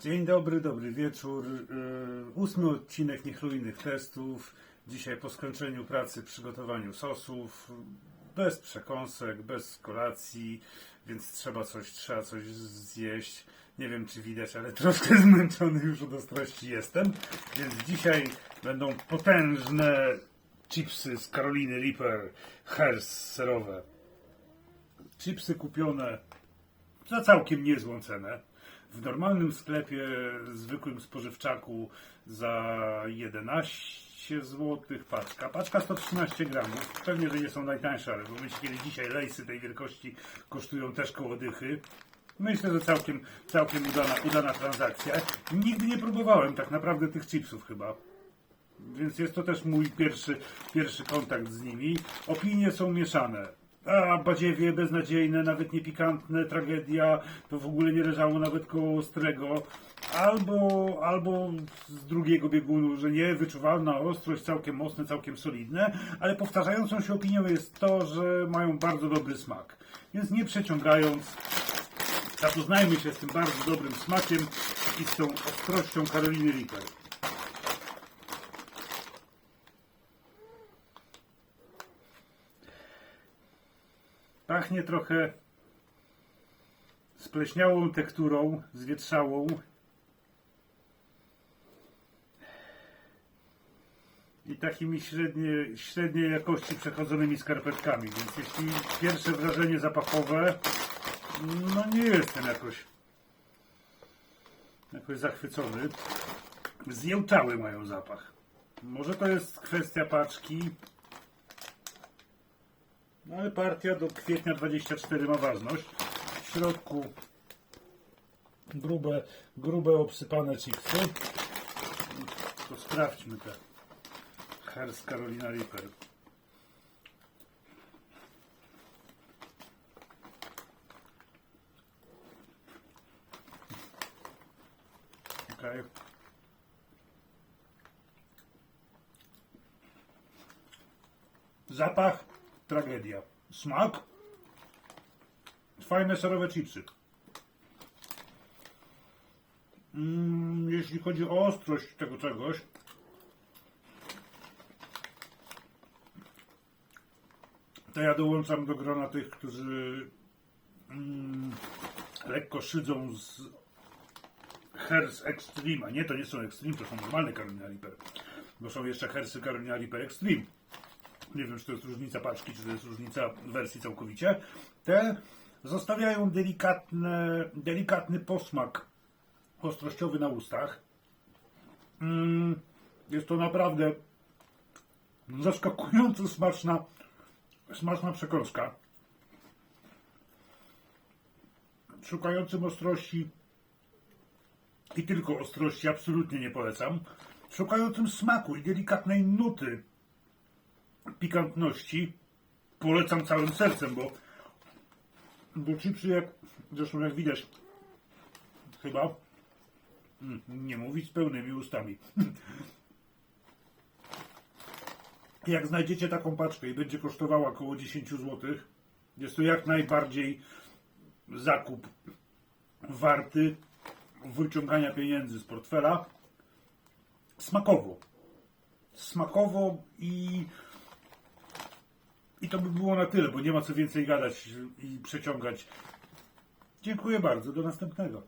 Dzień dobry, dobry wieczór. Yy, Ósmy odcinek niechlujnych testów. Dzisiaj po skończeniu pracy, przygotowaniu sosów. Bez przekąsek, bez kolacji, więc trzeba coś, trzeba coś zjeść. Nie wiem czy widać, ale troszkę zmęczony już od ostrości jestem. Więc dzisiaj będą potężne chipsy z Caroliny Reaper Hers serowe. Chipsy kupione za całkiem niezłą cenę. W normalnym sklepie, zwykłym spożywczaku za 11 zł paczka. Paczka 113 gramów. Pewnie, że nie są najtańsze, ale w momencie, kiedy dzisiaj lejsy tej wielkości kosztują też koło dychy, myślę, że całkiem, całkiem udana, udana transakcja. Nigdy nie próbowałem tak naprawdę tych chipsów chyba. Więc jest to też mój pierwszy, pierwszy kontakt z nimi. Opinie są mieszane. A, badziewie beznadziejne, nawet nie pikantne, tragedia, to w ogóle nie leżało nawet koło ostrego. Albo, albo z drugiego biegunu, że nie, wyczuwalna ostrość, całkiem mocne, całkiem solidne, ale powtarzającą się opinią jest to, że mają bardzo dobry smak. Więc nie przeciągając, zapoznajmy się z tym bardzo dobrym smakiem i z tą ostrością Karoliny Reaper. Pachnie trochę spleśniałą tekturą, zwietrzałą. I takimi średnie, średniej jakości przechodzonymi skarpetkami. Więc jeśli pierwsze wrażenie zapachowe, no nie jestem jakoś, jakoś zachwycony. Zjełczały mają zapach. Może to jest kwestia paczki, no ale partia do kwietnia 24 ma ważność. W środku grube, grube obsypane chipsy. To sprawdźmy te. Hers Carolina Reaper. Okej. Zapach tragedia. Smak fajne serowe chipsy. Mm, jeśli chodzi o ostrość tego czegoś, to ja dołączam do grona tych, którzy mm, lekko szydzą z Hers Extreme, a nie, to nie są Extreme, to są normalne Carolina Reaper, bo są jeszcze Hersy Carolina Reaper Extreme nie wiem, czy to jest różnica paczki, czy to jest różnica wersji całkowicie, te zostawiają delikatne, delikatny posmak ostrościowy na ustach. Mm, jest to naprawdę zaskakująco smaczna, smaczna przekąska. Szukającym ostrości i tylko ostrości absolutnie nie polecam. Szukającym smaku i delikatnej nuty pikantności polecam całym sercem, bo, bo chipsy jak, zresztą jak widać, chyba mm, nie mówić z pełnymi ustami. Jak znajdziecie taką paczkę i będzie kosztowała około 10 zł, jest to jak najbardziej zakup warty wyciągania pieniędzy z portfela. Smakowo. Smakowo i i to by było na tyle, bo nie ma co więcej gadać i przeciągać. Dziękuję bardzo. Do następnego.